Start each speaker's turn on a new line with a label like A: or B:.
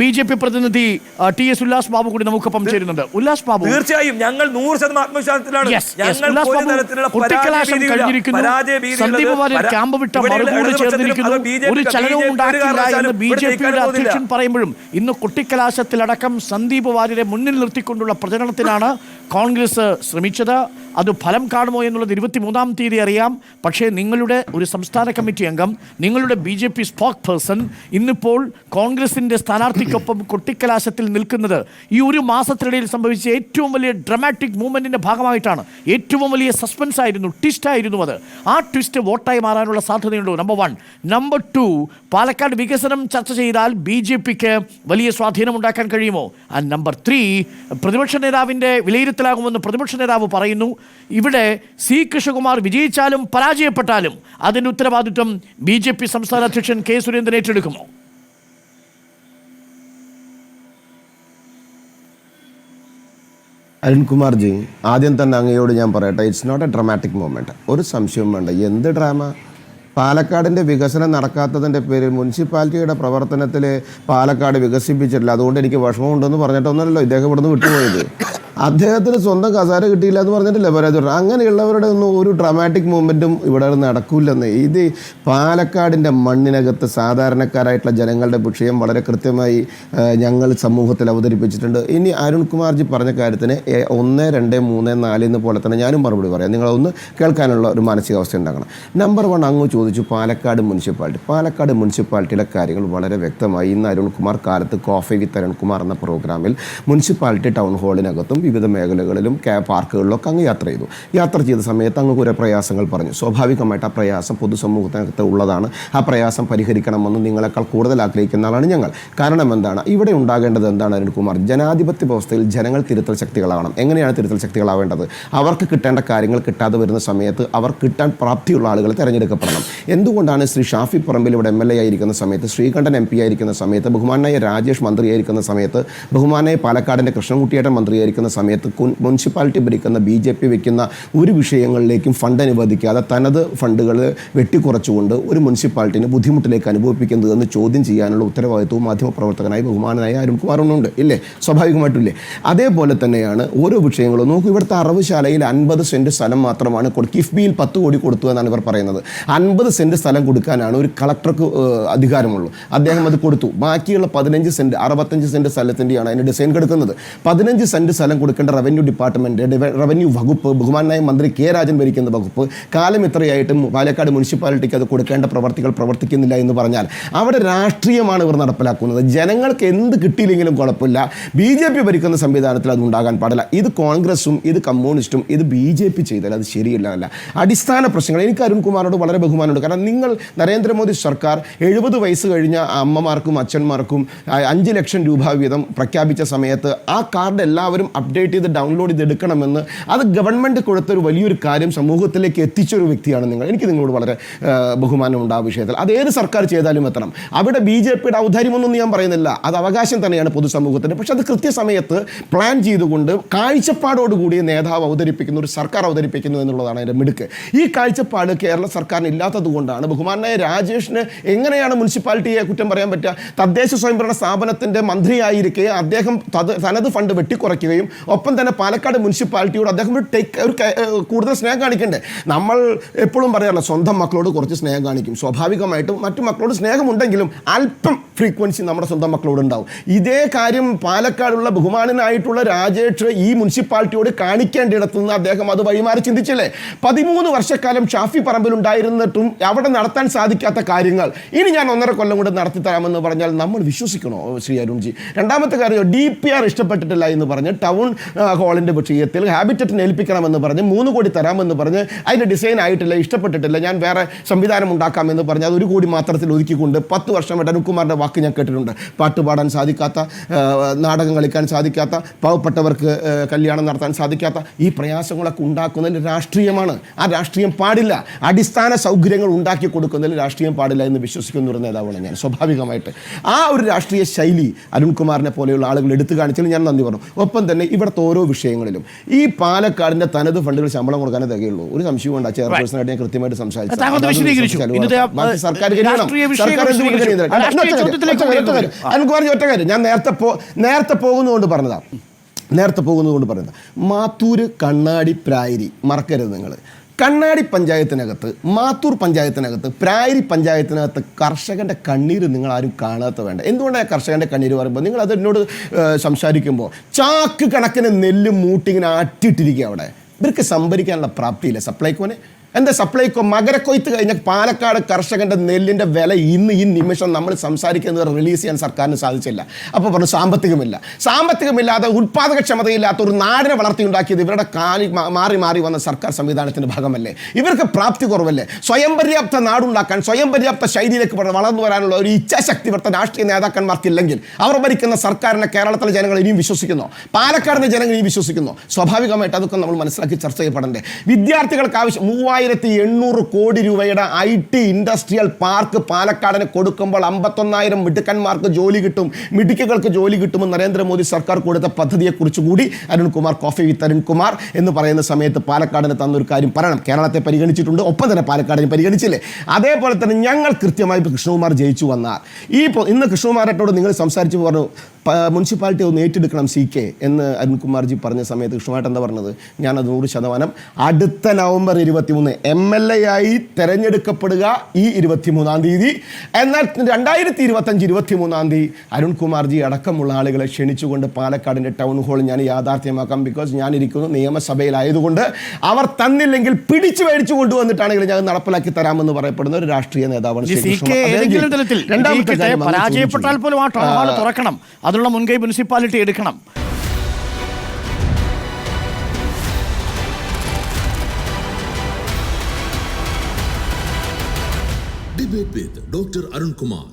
A: B J P പ്രതിനിധി T S Ullas Babu കൂടി നമുക്കൊപ്പം ചേരുന്നുണ്ട്. ഉല്ലാസ് ബാബു.
B: തീർച്ചയായും ഞങ്ങൾ നൂറ് ശതമാനം ആത്മവിശ്വാസത്തിലാണ്.
A: സന്ദീപ് വാര്യർ ക്യാമ്പ് വിട്ട മറുകൂടി ചേർന്നിരിക്കുന്നു. ഒരു ചലനവും ഉണ്ടാക്കില്ല എന്ന് ബി ജെ പിയുടെ അധ്യക്ഷൻ പറയുമ്പോഴും ഇന്ന് കുട്ടിക്കലാശത്തിലടക്കം സന്ദീപ് വാര്യരെ മുന്നിൽ നിർത്തിക്കൊണ്ടുള്ള പ്രചരണത്തിനാണ് കോൺഗ്രസ് ശ്രമിച്ചത്. അത് ഫലം കാണുമോ എന്നുള്ളത് ഇരുപത്തിമൂന്നാം തീയതി അറിയാം. പക്ഷേ നിങ്ങളുടെ ഒരു സംസ്ഥാന കമ്മിറ്റി അംഗം നിങ്ങളുടെ B J P spokesperson ഇന്നിപ്പോൾ കോൺഗ്രസിന്റെ സ്ഥാനാർത്ഥിക്കൊപ്പം കൊട്ടിക്കലാശത്തിൽ നിൽക്കുന്നത്. ഈ ഒരു മാസത്തിനിടയിൽ സംഭവിച്ച ഏറ്റവും വലിയ ഡ്രമാറ്റിക് മൂവ്മെന്റിന്റെ ഭാഗമായിട്ടാണ്. ഏറ്റവും വലിയ സസ്പെൻസ് ആയിരുന്നു ട്വിസ്റ്റ് ആയിരുന്നു അത്. ആ ട്വിസ്റ്റ് വോട്ടായി മാറാനുള്ള സാധ്യതയുണ്ടോ? Number one number two Palakkad വികസനം ചർച്ച ചെയ്താൽ ബി ജെ പിക്ക് വലിയ സ്വാധീനം ഉണ്ടാക്കാൻ കഴിയുമോ? ആൻഡ് നമ്പർ ത്രീ പ്രതിപക്ഷ നേതാവിന്റെ വിലയിരുത്തലാകുമെന്ന് പ്രതിപക്ഷ നേതാവ് പറയുന്നു. ഇവിടെ സി കൃഷ്ണകുമാർ വിജയിച്ചാലും പരാജയപ്പെട്ടാലും അതിന്റെ ഉത്തരവാദിത്വം ബി ജെ പി സംസ്ഥാന അധ്യക്ഷൻ കെ സുരേന്ദ്രൻ ഏറ്റെടുക്കുമോ?
C: അരുൺകുമാർജി ആദ്യം തന്നെ അങ്ങയോട് ഞാൻ പറയട്ടെ it's not a dramatic moment ഒരു സംശയവും വേണ്ട എന്ത് ഡ്രാമ പാലക്കാടിന്റെ വികസനം നടക്കാത്തതിന്റെ പേരിൽ മുനിസിപ്പാലിറ്റിയുടെ പ്രവർത്തനത്തിൽ പാലക്കാട് വികസിപ്പിച്ചിട്ടില്ല. അതുകൊണ്ട് എനിക്ക് വിഷമമുണ്ടെന്ന് പറഞ്ഞിട്ടൊന്നുമല്ലോ ഇദ്ദേഹം ഇവിടുന്ന് വിട്ടുപോയത്. അദ്ദേഹത്തിന് സ്വന്തം കസാര കിട്ടിയില്ല എന്ന് പറഞ്ഞിട്ടില്ല പരാതി പറഞ്ഞു അങ്ങനെയുള്ളവരുടെ ഒന്നും ഒരു ഡ്രാമാറ്റിക് മൂവ്മെന്റും ഇവിടെ നടക്കൂലെന്ന് ഇത് പാലക്കാടിന്റെ മണ്ണിനകത്ത് സാധാരണക്കാരായിട്ടുള്ള ജനങ്ങളുടെ വിഷയം വളരെ കൃത്യമായി ഞങ്ങൾ സമൂഹത്തിൽ അവതരിപ്പിച്ചിട്ടുണ്ട്. ഇനി അരുൺകുമാർജി പറഞ്ഞ കാര്യത്തിന് ഒന്ന് രണ്ട് മൂന്ന് നാല് എന്ന് പോലെ തന്നെ ഞാനും മറുപടി പറയാം. നിങ്ങളൊന്ന് കേൾക്കാനുള്ള ഒരു മാനസികാവസ്ഥ ഉണ്ടാക്കണം നമ്പർ വൺ അങ്ങ് ചോദിച്ചു പാലക്കാട് മുനിസിപ്പാലിറ്റി. പാലക്കാട് മുനിസിപ്പാലിറ്റിയുടെ കാര്യങ്ങൾ വളരെ വ്യക്തമായി ഇന്ന് അരുൺകുമാർ കാലത്ത് കോഫി വിത്ത് അരുൺകുമാർ എന്ന പ്രോഗ്രാമിൽ മുനിസിപ്പാലിറ്റി ടൗൺ ഹാളിനകത്തും വിവിധ മേഖലകളിലും പാർക്കുകളിലൊക്കെ അങ്ങ് യാത്ര ചെയ്തു. യാത്ര ചെയ്ത സമയത്ത് അങ്ങ് കുറേ പ്രയാസങ്ങൾ പറഞ്ഞു. സ്വാഭാവികമായിട്ട് ആ പ്രയാസം പൊതുസമൂഹത്തിനകത്ത് ഉള്ളതാണ്. ആ പ്രയാസം പരിഹരിക്കണമെന്ന് നിങ്ങളെക്കാൾ കൂടുതൽ ആഗ്രഹിക്കുന്ന ആളാണ് ഞങ്ങൾ. കാരണം എന്താണ്? ഇവിടെ ഉണ്ടാകേണ്ടത് എന്താണ് അരുൺകുമാർ? ജനാധിപത്യ വ്യവസ്ഥയിൽ ജനങ്ങൾ തിരുത്തൽ ശക്തികളാവണം. എങ്ങനെയാണ് തിരുത്തൽ ശക്തികളാവേണ്ടത്? അവർക്ക് കിട്ടേണ്ട കാര്യങ്ങൾ കിട്ടാതെ വരുന്ന സമയത്ത് അവർ കിട്ടാൻ പ്രാപ്തിയുള്ള ആളുകൾ തിരഞ്ഞെടുക്കപ്പെടണം. എന്തുകൊണ്ടാണ് ശ്രീ ഷാഫി പറമ്പിൽ ഇവിടെ എം എൽ എ ആയിരിക്കുന്ന സമയത്ത് ശ്രീകണ്ഠൻ എം പി ആയിരിക്കുന്ന സമയത്ത് ബഹുമാനായ രാജേഷ് മന്ത്രിയായിരിക്കുന്ന സമയത്ത് ബഹുമാനായ പാലക്കാടിന്റെ കൃഷ്ണൻകുട്ടിയേട്ടൻ മന്ത്രിയായിരിക്കുന്ന സമയത്ത് മുനിസിപ്പാലിറ്റി ഭരിക്കുന്ന ബി ജെ പി വയ്ക്കുന്ന ഒരു വിഷയങ്ങളിലേക്കും ഫണ്ട് അനുവദിക്കാതെ തനത് ഫണ്ടുകൾ വെട്ടിക്കുറച്ചുകൊണ്ട് ഒരു മുനിസിപ്പാലിറ്റിനെ ബുദ്ധിമുട്ടിലേക്ക് അനുഭവിപ്പിക്കുന്നത് എന്ന് ചോദ്യം ചെയ്യാനുള്ള ഉത്തരവാദിത്വവും മാധ്യമപ്രവർത്തകനായി ബഹുമാനായ അരുൺകുമാറിനുണ്ട് ഇല്ലേ? സ്വാഭാവികമായിട്ടില്ലേ അതേപോലെ തന്നെയാണ് ഓരോ വിഷയങ്ങളും നോക്കൂ ഇവിടുത്തെ അറവുശാലയിൽ അൻപത് സെന്റ് സ്ഥലം മാത്രമാണ് കിഫ്ബിയിൽ പത്ത് കോടി കൊടുത്തു എന്നാണ് ഇവർ പറയുന്നത്. അൻപത് സെന്റ് സ്ഥലം കൊടുക്കാനാണ് ഒരു കളക്ടർക്ക് അധികാരമുള്ളൂ. അദ്ദേഹം അത് കൊടുത്തു. ബാക്കിയുള്ള പതിനഞ്ച് സെന്റ് അറുപത്തഞ്ച് സെന്റ് സ്ഥലത്തിന്റെയാണ് അതിന്റെ ഡിസൈൻ കൊടുക്കുന്നത്. പതിനഞ്ച് സെന്റ് സ്ഥലം കൊടുക്കേണ്ട റവന്യൂ ഡിപ്പാർട്ട്മെന്റ് റവന്യൂ വകുപ്പ് ബഹുമാനായ മന്ത്രി കെ രാജൻ ഭരിക്കുന്ന വകുപ്പ് കാലം ഇത്രയായിട്ടും പാലക്കാട് മുനിസിപ്പാലിറ്റിക്ക് അത് കൊടുക്കേണ്ട പ്രവർത്തികൾ പ്രവർത്തിക്കുന്നില്ല എന്ന് പറഞ്ഞാൽ അവിടെ രാഷ്ട്രീയമാണ് ഇവർ നടപ്പിലാക്കുന്നത്. ജനങ്ങൾക്ക് എന്ത് കിട്ടിയില്ലെങ്കിലും കുഴപ്പമില്ല. ബി ജെ പി ഭരിക്കുന്ന സംവിധാനത്തിൽ അത് ഉണ്ടാകാൻ പാടില്ല. ഇത് കോൺഗ്രസും ഇത് കമ്മ്യൂണിസ്റ്റും ഇത് ബി ജെ പി ചെയ്താൽ അത് ശരിയല്ല അടിസ്ഥാന പ്രശ്നങ്ങൾ. എനിക്ക് അരുൺകുമാറിനോട് വളരെ ബഹുമാനമുണ്ട്. കാരണം നിങ്ങൾ നരേന്ദ്രമോദി സർക്കാർ എഴുപത് വയസ്സ് കഴിഞ്ഞ അമ്മമാർക്കും അച്ഛന്മാർക്കും അഞ്ച് ലക്ഷം രൂപ വീതം പ്രഖ്യാപിച്ച സമയത്ത് ആ കാർഡ് എല്ലാവരും അപ്ഡേറ്റ് ചെയ്ത് ഡൗൺലോഡ് ചെയ്ത് എടുക്കണമെന്ന് അത് ഗവൺമെന്റ് കൊടുത്തൊരു വലിയൊരു കാര്യം സമൂഹത്തിലേക്ക് എത്തിച്ചൊരു വ്യക്തിയാണ് നിങ്ങൾ. എനിക്ക് നിങ്ങളോട് വളരെ ബഹുമാനമുണ്ട് ആ വിഷയത്തിൽ. അത് ഏത് സർക്കാർ ചെയ്താലും എത്തണം. അവിടെ ബി ജെ പിയുടെ ഔദാര്യമൊന്നും ഞാൻ പറയുന്നില്ല. അത് അവകാശം തന്നെയാണ് പൊതുസമൂഹത്തിന്. പക്ഷെ അത് കൃത്യസമയത്ത് പ്ലാൻ ചെയ്തുകൊണ്ട് കാഴ്ചപ്പാടോടുകൂടി നേതാവ് അവതരിപ്പിക്കുന്ന ഒരു സർക്കാർ അവതരിപ്പിക്കുന്നു എന്നുള്ളതാണ് അതിന്റെ മിടുക്ക്. ഈ കാഴ്ചപ്പാട് കേരള സർക്കാരിന് ഇല്ലാത്തത് കൊണ്ടാണ് ബഹുമാനായ രാജേഷിന് എങ്ങനെയാണ് മുനിസിപ്പാലിറ്റിയെ കുറ്റം പറയാൻ പറ്റുക? തദ്ദേശ സ്വയംഭരണ സ്ഥാപനത്തിന്റെ മന്ത്രിയായിരിക്കെ അദ്ദേഹം തനത് ഫണ്ട് വെട്ടിക്കുറയ്ക്കുകയും ഒപ്പം തന്നെ പാലക്കാട് മുനിസിപ്പാലിറ്റിയോട് അദ്ദേഹം ഒരു ടേക്ക് ഒരു കൂടുതൽ സ്നേഹം കാണിക്കണ്ടേ നമ്മൾ എപ്പോഴും പറയാറില്ല സ്വന്തം മക്കളോട് കുറച്ച് സ്നേഹം കാണിക്കും. സ്വാഭാവികമായിട്ടും മറ്റു മക്കളോട് സ്നേഹമുണ്ടെങ്കിലും അല്പം ഫ്രീക്വൻസി നമ്മുടെ സ്വന്തം മക്കളോട് ഉണ്ടാവും. ഇതേ കാര്യം പാലക്കാടുള്ള ബഹുമാനനായിട്ടുള്ള രാജേഷ് ഈ മുനിസിപ്പാലിറ്റിയോട് കാണിക്കേണ്ടിടത്തു നിന്ന് അദ്ദേഹം അത് വഴിമാറി ചിന്തിച്ചല്ലേ? പതിമൂന്ന് വർഷക്കാലം ഷാഫി പറമ്പിൽ ഉണ്ടായിരുന്നിട്ടും അവിടെ നടത്താൻ സാധിക്കാത്ത കാര്യങ്ങൾ ഇനി ഞാൻ ഒന്നര കൊല്ലം കൊണ്ട് നടത്തി തരാമെന്ന് പറഞ്ഞാൽ നമ്മൾ വിശ്വസിക്കണോ ശ്രീ അരുൺജി? രണ്ടാമത്തെ കാര്യം ഡി പി ആർ ഇഷ്ടപ്പെട്ടിട്ടില്ല എന്ന് പറഞ്ഞ് ടൗൺ ഹാളിന്റെ വിഷയത്തിൽ ഹാബിറ്ററ്റിന് ഏൽപ്പിക്കണമെന്ന് പറഞ്ഞ് മൂന്ന് കോടി തരാമെന്ന് പറഞ്ഞ് അതിന്റെ ഡിസൈൻ ആയിട്ടില്ല ഇഷ്ടപ്പെട്ടിട്ടില്ല. ഞാൻ വേറെ സംവിധാനം ഉണ്ടാക്കാമെന്ന് പറഞ്ഞ് അത് ഒരു കോടി മാത്രത്തിൽ ഒതുക്കിക്കൊണ്ട് പത്ത് വർഷം അനുകുമാറിന്റെ വാക്ക് ഞാൻ കേട്ടിട്ടുണ്ട്. പാട്ട് പാടാൻ സാധിക്കാത്ത നാടകം കളിക്കാൻ സാധിക്കാത്ത പാവപ്പെട്ടവർക്ക് കല്യാണം നടത്താൻ സാധിക്കാത്ത ഈ പ്രയാസങ്ങളൊക്കെ ഉണ്ടാക്കുന്നതിൽ രാഷ്ട്രീയമാണ്. ആ രാഷ്ട്രീയം പാടില്ല. അടിസ്ഥാന സൗകര്യങ്ങൾ ഉണ്ടാക്കി കൊടുക്കുന്നതിൽ രാഷ്ട്രീയം പാടില്ല എന്ന് വിശ്വസിക്കുന്ന ഒരു നേതാവാണ് ഞാൻ സ്വാഭാവികമായിട്ട്. ആ ഒരു രാഷ്ട്രീയ ശൈലി അരുൺകുമാറിനെ പോലെയുള്ള ആളുകൾ എടുത്തു കാണിച്ചതിൽ ഞാൻ നന്ദി പറഞ്ഞു. ഒപ്പം തന്നെ ഇവിടെ ഇവിടുത്തെ ഓരോ വിഷയങ്ങളിലും. ഈ പാലക്കാടിന്റെ തനത് ഫണ്ടുകൾ ശമ്പളം കൊടുക്കാനേ തികയുള്ളൂ. ഒരു സംശയം വേണ്ട. ചെയർപേഴ്സണായിട്ട് ഞാൻ കൃത്യമായിട്ട് സംസാരിച്ചു. സർക്കാർ ഒറ്റ കാര്യം, ഞാൻ നേരത്തെ നേരത്തെ പോകുന്നതുകൊണ്ട് പറഞ്ഞതാ. നേരത്തെ പോകുന്നതുകൊണ്ട് പറഞ്ഞതാണ് മാത്തൂര് കണ്ണാടി പ്രായരി. മറക്കരുത് നിങ്ങൾ കണ്ണാടി പഞ്ചായത്തിനകത്ത് മാത്തൂർ പഞ്ചായത്തിനകത്ത് പ്രായരി പഞ്ചായത്തിനകത്ത് കർഷകന്റെ കണ്ണീര് നിങ്ങൾ ആരും കാണാത്ത വേണ്ട. എന്തുകൊണ്ടാണ് കർഷകന്റെ കണ്ണീര് പറയുമ്പോൾ നിങ്ങൾ അത് എന്നോട് സംസാരിക്കുമ്പോൾ ചാക്ക് കണക്കിന് നെല്ല് മൂട്ടിങ്ങനെ ആട്ടിയിട്ടിരിക്കുക അവിടെ. ഇവർക്ക് സംഭരിക്കാനുള്ള പ്രാപ്തിയില്ല. സപ്ലൈക്കോനെ എന്താ സപ്ലൈകോ മകരക്കൊയ്ത്ത് കഴിഞ്ഞ പാലക്കാട് കർഷകന്റെ നെല്ലിന്റെ വില ഇന്ന് ഈ നിമിഷം നമ്മൾ സംസാരിക്കുന്നത് റിലീസ് ചെയ്യാൻ സർക്കാരിന് സാധിച്ചില്ല. അപ്പോൾ പറഞ്ഞു സാമ്പത്തികമില്ല. സാമ്പത്തികമില്ലാതെ ഉത്പാദകക്ഷമതയില്ലാത്ത ഒരു നാടിനെ വളർത്തിയുണ്ടാക്കിയത് ഇവരുടെ കാലി മാറി മാറി വന്ന സർക്കാർ സംവിധാനത്തിന്റെ ഭാഗമല്ലേ? ഇവർക്ക് പ്രാപ്തി കുറവല്ലേ? സ്വയം പര്യാപ്ത നാടുണ്ടാക്കാൻ സ്വയം പര്യാപ്ത ശൈലിയിലേക്ക് വളർന്നു വരാനുള്ള ഒരു ഇച്ഛാശക്തി ഇവിടുത്തെ രാഷ്ട്രീയ നേതാക്കന്മാർക്കില്ലെങ്കിൽ അവർ ഭരിക്കുന്ന സർക്കാരിനെ കേരളത്തിലെ ജനങ്ങൾ ഇനിയും വിശ്വസിക്കുന്നു. പാലക്കാടിന്റെ ജനങ്ങൾ ഇനിയും വിശ്വസിക്കുന്നു. സ്വാഭാവികമായിട്ട് അതൊക്കെ നമ്മൾ മനസ്സിലാക്കി ചർച്ച ചെയ്യപ്പെടണ്ടേ? വിദ്യാർത്ഥികൾക്ക് ആവശ്യം മൂവായിരത്തി എണ്ണൂറ് കോടി രൂപയുടെ ഐ ടി ഇൻഡസ്ട്രിയൽ പാർക്ക് പാലക്കാടിന് കൊടുക്കുമ്പോൾ അമ്പത്തൊന്നായിരം മിടുക്കന്മാർക്ക് ജോലി കിട്ടും മിടുക്കുകൾക്ക് ജോലി കിട്ടുമെന്ന് നരേന്ദ്രമോദി സർക്കാർ കൊടുത്ത പദ്ധതിയെക്കുറിച്ച് കൂടി അരുൺകുമാർ കോഫി വിത്ത് അരുൺകുമാർ എന്ന് പറയുന്ന സമയത്ത് പാലക്കാടിന് തന്നൊരു കാര്യം പറയണം. കേരളത്തെ പരിഗണിച്ചിട്ടുണ്ട് ഒപ്പം തന്നെ പാലക്കാടിനെ പരിഗണിച്ചില്ലേ? അതേപോലെ തന്നെ ഞങ്ങൾ കൃത്യമായി കൃഷ്ണകുമാർ ജയിച്ചു വന്നാൽ. ഈ ഇന്ന് കൃഷ്ണകുമാരട്ടോട് നിങ്ങൾ സംസാരിച്ചു പറഞ്ഞു മുനിസിപ്പാലിറ്റി ഒന്ന് ഏറ്റെടുക്കണം സി കെ എന്ന് അരുൺകുമാർജി പറഞ്ഞ സമയത്ത് കൃഷ്ണമായിട്ട് എന്താ പറഞ്ഞത്? ഞാനത് നൂറ് ശതമാനം അടുത്ത നവംബർ ഇരുപത്തി മൂന്ന് എം എൽ എ ആയി തെരഞ്ഞെടുക്കപ്പെടുക ഈ ഇരുപത്തി മൂന്നാം തീയതി. എന്നാൽ രണ്ടായിരത്തി ഇരുപത്തഞ്ച് ഇരുപത്തി മൂന്നാം തീയതി അരുൺകുമാർജി അടക്കമുള്ള ആളുകളെ ക്ഷണിച്ചുകൊണ്ട് പാലക്കാടിന്റെ ടൗൺ ഹാൾ ഞാൻ യാഥാർത്ഥ്യമാക്കാം. ബിക്കോസ് ഞാനിരിക്കുന്നു നിയമസഭയിലായതുകൊണ്ട് അവർ തന്നില്ലെങ്കിൽ പിടിച്ചു മേടിച്ചു കൊണ്ടുവന്നിട്ടാണെങ്കിൽ ഞാൻ നടപ്പിലാക്കി തരാമെന്ന് പറയപ്പെടുന്ന ഒരു രാഷ്ട്രീയ നേതാവാണ്
A: പരാജയപ്പെട്ടാൽ പോലും ആ ടൗൺ ഹാൾ തുറക്കണം. അതിനുള്ള മുൻകൈ മുനിസിപ്പാലിറ്റി എടുക്കണം
D: Debate with Dr. Arun Kumar